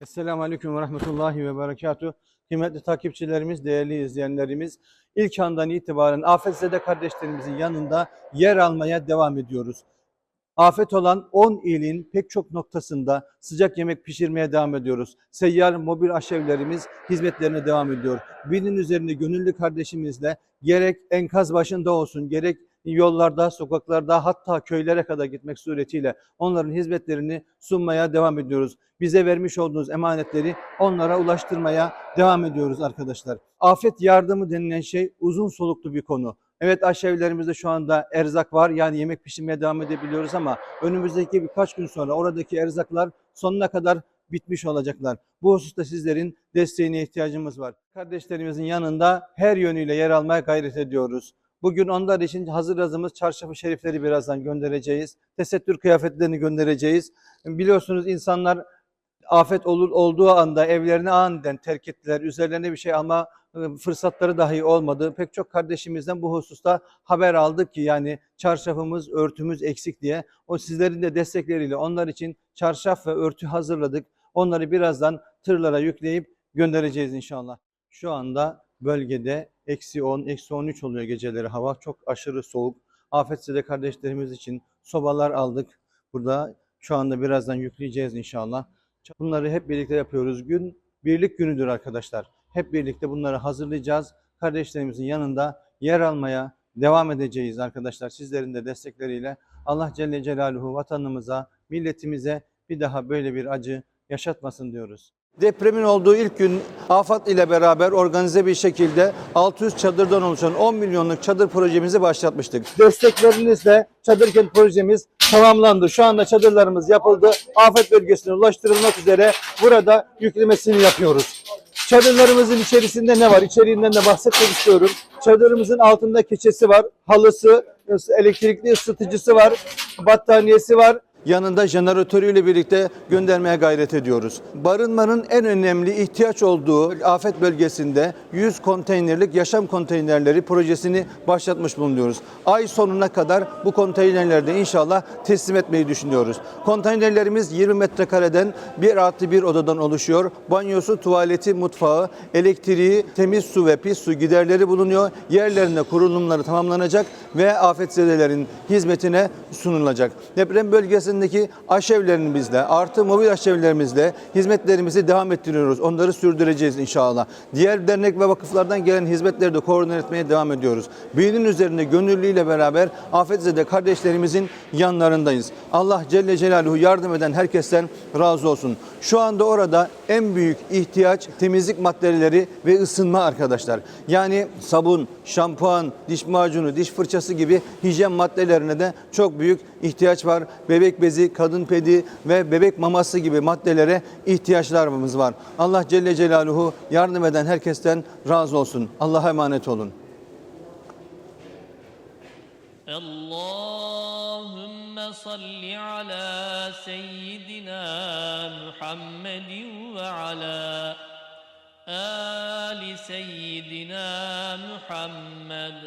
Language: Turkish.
Esselamu Aleyküm ve Rahmetullahi ve Berekatuhu. Kıymetli takipçilerimiz, değerli izleyenlerimiz, ilk andan itibaren afetzede kardeşlerimizin yanında yer almaya devam ediyoruz. Afet olan 10 ilin pek çok noktasında sıcak yemek pişirmeye devam ediyoruz. Seyyar mobil aşevlerimiz hizmetlerine devam ediyor. Binin üzerinde gönüllü kardeşimizle gerek enkaz başında olsun, gerek yollarda, sokaklarda hatta köylere kadar gitmek suretiyle onların hizmetlerini sunmaya devam ediyoruz. Bize vermiş olduğunuz emanetleri onlara ulaştırmaya devam ediyoruz arkadaşlar. Afet yardımı denilen şey uzun soluklu bir konu. Evet aşevlerimizde şu anda erzak var yani yemek pişirmeye devam edebiliyoruz ama önümüzdeki birkaç gün sonra oradaki erzaklar sonuna kadar bitmiş olacaklar. Bu hususta sizlerin desteğine ihtiyacımız var. Kardeşlerimizin yanında her yönüyle yer almaya gayret ediyoruz. Bugün onlar için hazır yazımız çarşafı şerifleri birazdan göndereceğiz. Tesettür kıyafetlerini göndereceğiz. Biliyorsunuz insanlar afet olur, olduğu anda evlerini aniden terk ettiler. Üzerlerine bir şey alma e, fırsatları dahi olmadı. Pek çok kardeşimizden bu hususta haber aldık ki yani çarşafımız, örtümüz eksik diye. O sizlerin de destekleriyle onlar için çarşaf ve örtü hazırladık. Onları birazdan tırlara yükleyip göndereceğiz inşallah. Şu anda bölgede eksi 10, eksi 13 oluyor geceleri. Hava çok aşırı soğuk. Afetzede kardeşlerimiz için sobalar aldık. Burada şu anda birazdan yükleyeceğiz inşallah. Bunları hep birlikte yapıyoruz. Gün birlik günüdür arkadaşlar. Hep birlikte bunları hazırlayacağız. Kardeşlerimizin yanında yer almaya devam edeceğiz arkadaşlar. Sizlerin de destekleriyle Allah Celle Celaluhu vatanımıza, milletimize bir daha böyle bir acı yaşatmasın diyoruz. Depremin olduğu ilk gün AFAD ile beraber organize bir şekilde 600 çadırdan oluşan 10 milyonluk çadır projemizi başlatmıştık. Desteklerinizle çadır kent projemiz tamamlandı. Şu anda çadırlarımız yapıldı. Afet bölgesine ulaştırılmak üzere burada yüklemesini yapıyoruz. Çadırlarımızın içerisinde ne var? İçeriğinden de bahsetmek istiyorum. Çadırımızın altında keçesi var, halısı, elektrikli ısıtıcısı var, battaniyesi var. Yanında jeneratörüyle birlikte göndermeye gayret ediyoruz. Barınmanın en önemli ihtiyaç olduğu afet bölgesinde 100 konteynerlik yaşam konteynerleri projesini başlatmış bulunuyoruz. Ay sonuna kadar bu konteynerlerde inşallah teslim etmeyi düşünüyoruz. Konteynerlerimiz 20 metrekareden bir artı bir odadan oluşuyor. Banyosu, tuvaleti, mutfağı, elektriği, temiz su ve pis su giderleri bulunuyor. Yerlerinde kurulumları tamamlanacak ve afetzedelerin hizmetine sunulacak. Deprem bölgesindeki aşevlerimizle artı mobil aşevlerimizle hizmetlerimizi devam ettiriyoruz. Onları sürdüreceğiz inşallah. Diğer dernek ve vakıflardan gelen hizmetleri de koordine etmeye devam ediyoruz. Büyünün üzerinde gönüllüyle beraber afetzede kardeşlerimizin yanlarındayız. Allah Celle Celaluhu yardım eden herkesten razı olsun. Şu anda orada en büyük ihtiyaç temizlik maddeleri ve ısınma arkadaşlar. Yani sabun, şampuan, diş macunu, diş fırçası gibi hijyen maddelerine de çok büyük ihtiyaç var Bebek bezi, kadın pedi ve bebek maması gibi maddelere ihtiyaçlarımız var. Allah Celle Celaluhu yardım eden herkesten razı olsun. Allah'a emanet olun. اللهم صل على سيدنا محمد وعلى آل سيدنا محمد